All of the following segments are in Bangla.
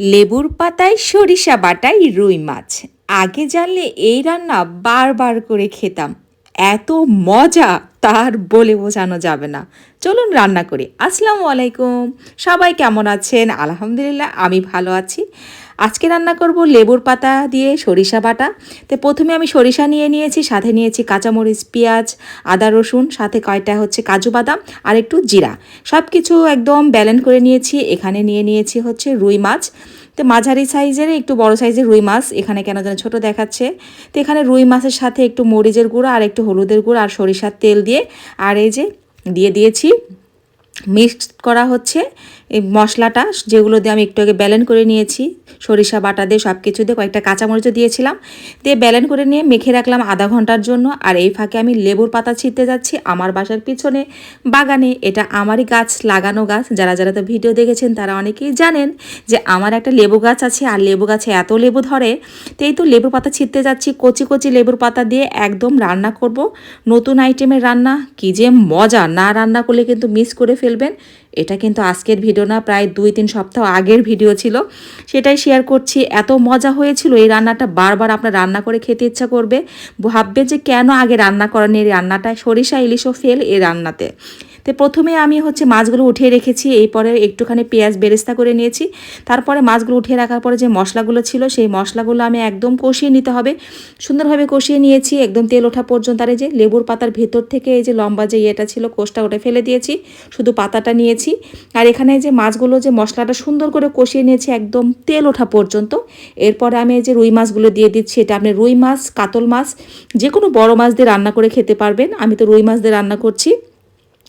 লেবুর পাতায় সরিষা বাটাই রুই মাছ। আগে জানলে এই রান্না বারবার করে খেতাম। এত মজা তার বলে বোঝানো যাবে না। চলুন রান্না করি। আসসালামু আলাইকুম। সবাই কেমন আছেন? আলহামদুলিল্লাহ, আমি ভালো আছি। আজকে রান্না করব লেবুর পাতা দিয়ে সরিষা বাটা। তো প্রথমে আমি সরিষা নিয়ে নিয়েছি, সাথে নিয়েছি কাঁচামরিচ, পেঁয়াজ, আদা, রসুন, সাথে কয়টা হচ্ছে কাজু বাদাম আর একটু জিরা। সব কিছু একদম ব্যালেন্স করে নিয়েছি, এখানে নিয়ে নিয়েছি হচ্ছে রুই মাছ। তো মাঝারি সাইজের, একটু বড় সাইজের রুই মাছ, এখানে কেন যেন ছোটো দেখাচ্ছে। তো এখানে রুই মাছের সাথে একটু মরিচের গুঁড়ো আর একটু হলুদের গুঁড়ো আর সরিষার তেল দিয়ে, আর এই যে দিয়ে দিয়েছি। মিক্সড করা হচ্ছে এই মশলাটা যেগুলো দিয়ে আমি একটু আগে ব্যালেন্স করে নিয়েছি, সরিষা, বাটা দিয়ে সব কিছু দিয়ে কয়েকটা কাঁচামরিচও দিয়েছিলাম, দিয়ে ব্যালেন্স করে নিয়ে মেখে রাখলাম আধা ঘণ্টার জন্য। আর এই ফাঁকে আমি লেবুর পাতা ছিঁড়তে যাচ্ছি আমার বাসার পিছনে বাগানে। এটা আমারই গাছ, লাগানো গাছ। যারা যারা তো ভিডিও দেখেছেন তারা অনেকেই জানেন যে আমার একটা লেবু গাছ আছে আর লেবু গাছে এত লেবু ধরে। তো এই তো লেবুর পাতা ছিঁড়তে যাচ্ছি, কচি কচি লেবুর পাতা দিয়ে একদম রান্না করব। নতুন আইটেমের রান্না, কি যে মজা! না রান্না করলে কিন্তু মিস করে ফেলবেন। এটা কিন্তু আজকের ভিডিও না, প্রায় দুই তিন সপ্তাহ আগের ভিডিও ছিল। সেটাই শেয়ার করছি। এত মজা হয়েছিল, এই রান্নাটা বারবার আপনার রান্না করে খেতে ইচ্ছা করবে। ভাববে যে কেন আগে রান্না করেন এই রান্নাটা সরিষা ইলিশও ফেল এই রান্নাতে। তো প্রথমে আমি হচ্ছে মাছগুলো উঠিয়ে রেখেছি এই পরে একটুখানি পেঁয়াজ বেরেস্তা করে নিয়েছি। তারপরে মাছগুলো উঠিয়ে রাখার পরে যে মশলাগুলো ছিল, সেই মশলাগুলো আমি একদম কষিয়ে নিতে হবে। সুন্দরভাবে কষিয়ে নিয়েছি, একদম তেল ওঠা পর্যন্ত। আর এই যে লেবুর পাতার ভেতর থেকে এই যে লম্বা যে ইয়েটা ছিল, কোষটা ওটা ফেলে দিয়েছি, শুধু পাতাটা নিয়েছি। আর এখানে যে মাছগুলো যে মশলাটা সুন্দর করে কষিয়ে নিয়েছি, একদম তেল ওঠা পর্যন্ত। এরপরে আমি এই যে রুই মাছগুলো দিয়ে দিচ্ছি এটা আপনি রুই মাছ, কাতল মাছ যে কোনো বড় মাছ দিয়ে রান্না করে খেতে পারবেন। আমি তো রুই মাছ দিয়ে রান্না করছি।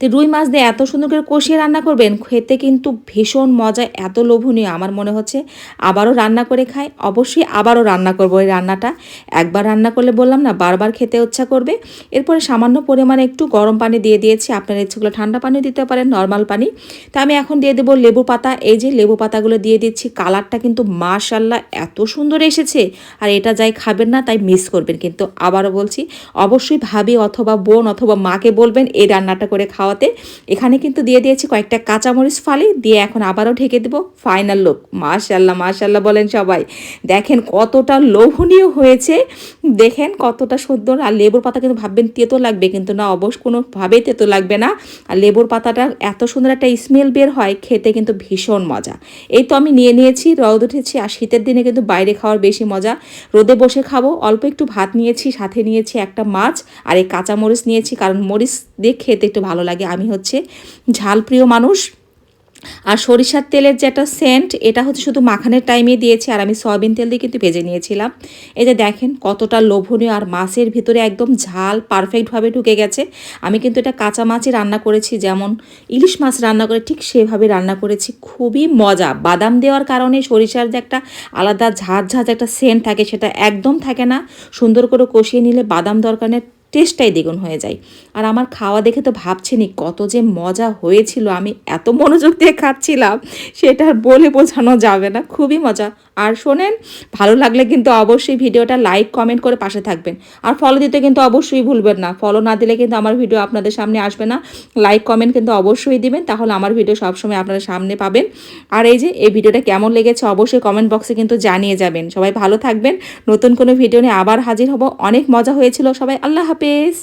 তো রুই মাছ দিয়ে এত সুন্দর করে কষিয়ে রান্না করবেন, খেতে কিন্তু ভীষণ মজা, এত লোভনীয় আমার মনে হচ্ছে। আবারও রান্না করে খাই, অবশ্যই আবারও রান্না করব এই রান্নাটা। একবার রান্না করলে বললাম না, বারবার খেতে ইচ্ছা করবে। এরপরে সামান্য পরিমাণে একটু গরম পানি দিয়ে দিয়েছি, আপনার ইচ্ছেগুলো ঠান্ডা পানি দিতে পারেন নর্মাল পানি। তা আমি এখন দিয়ে দেবো লেবু পাতা, এই যে লেবু পাতাগুলো দিয়ে দিচ্ছি, কালারটা কিন্তু মাশাল্লাহ এত সুন্দর এসেছে। আর এটা যাই খাবেন না, তাই মিস করবেন, কিন্তু আবারও বলছি, অবশ্যই ভাবি অথবা বোন অথবা মাকে বলবেন, এই রান্নাটা করে খাওয়া খাওয়াতে। এখানে কিন্তু দিয়ে দিয়েছি কয়েকটা কাঁচামরিচ ফালি, দিয়ে এখন আবারও ঢেকে দেবো ফাইনাল লুক মাশাল্লাহ মাশাল্লাহ বলেন সবাই। দেখেন কতটা লোভনীয় হয়েছে। দেখেন কতটা সুন্দর। আর লেবুর পাতা কিন্তু ভাববেন তেতো লাগবে, কিন্তু না অবশ্য কোনোভাবেই তেতো লাগবে না। আর লেবুর পাতাটা এত সুন্দর একটা স্মেল বের হয়, খেতে কিন্তু ভীষণ মজা। এই তো আমি নিয়ে নিয়েছি, রোদ উঠেছি, আর শীতের দিনে কিন্তু বাইরে খাওয়ার বেশি মজা। রোদে বসে খাব, অল্প একটু ভাত নিয়েছি, সাথে নিয়েছি একটা মাছ, আর এই কাঁচামরিচ নিয়েছি, কারণ মরিচ দিয়ে খেতে একটু ভালো লাগে। আমি হচ্ছে ঝাল প্রিয় মানুষ। আর সরিষার তেলের যে একটা সেন্ট এটা হচ্ছে শুধু মাখানের টাইমে দিয়েছি। আর আমি সয়াবিন তেল দিয়ে কিন্তু ভেজে নিয়েছিলাম। এই যে দেখেন, কতটা লোভনীয়। আর মাছের ভিতরে একদম ঝাল পারফেক্টভাবে ঢুকে গেছে। আমি কিন্তু এটা কাঁচা মাছই রান্না করেছি। যেমন ইলিশ মাছ রান্না করে ঠিক সেভাবে রান্না করেছি। খুবই মজা। বাদাম দেওয়ার কারণে সরিষার যে একটা আলাদা ঝাঁঝ ঝাঁঝ একটা সেন্ট থাকে, সেটা একদম থাকে না। সুন্দর করে কষিয়ে নিলে বাদাম দরকারের টেস্টটাই দ্বিগুণ হয়ে যায়। আর আমার খাওয়া দেখে তো ভাবছেনি কত যে মজা হয়েছিল, আমি এত মনোযোগ দিয়ে খাচ্ছিলাম, সেটা বলে বোঝানো যাবে না, খুবই মজা। আর শোনেন, ভালো লাগলে কিন্তু অবশ্যই ভিডিওটা লাইক কমেন্ট করে পাশে থাকবেন। আর ফলো দিতে কিন্তু অবশ্যই ভুলবেন না। ফলো না দিলে কিন্তু আমার ভিডিও আপনাদের সামনে আসবে না। লাইক কমেন্ট কিন্তু অবশ্যই দিবেন, তাহলে আমার ভিডিও সবসময় আপনাদের সামনে পাবেন। আর এই যে, এই ভিডিওটা কেমন লেগেছে অবশ্যই কমেন্ট বক্সে কিন্তু জানিয়ে যাবেন। সবাই ভালো থাকবেন, নতুন কোনো ভিডিও নিয়ে আবার হাজির হব। অনেক মজা হয়েছিল সবাই, আল্লাহ হাফেজ।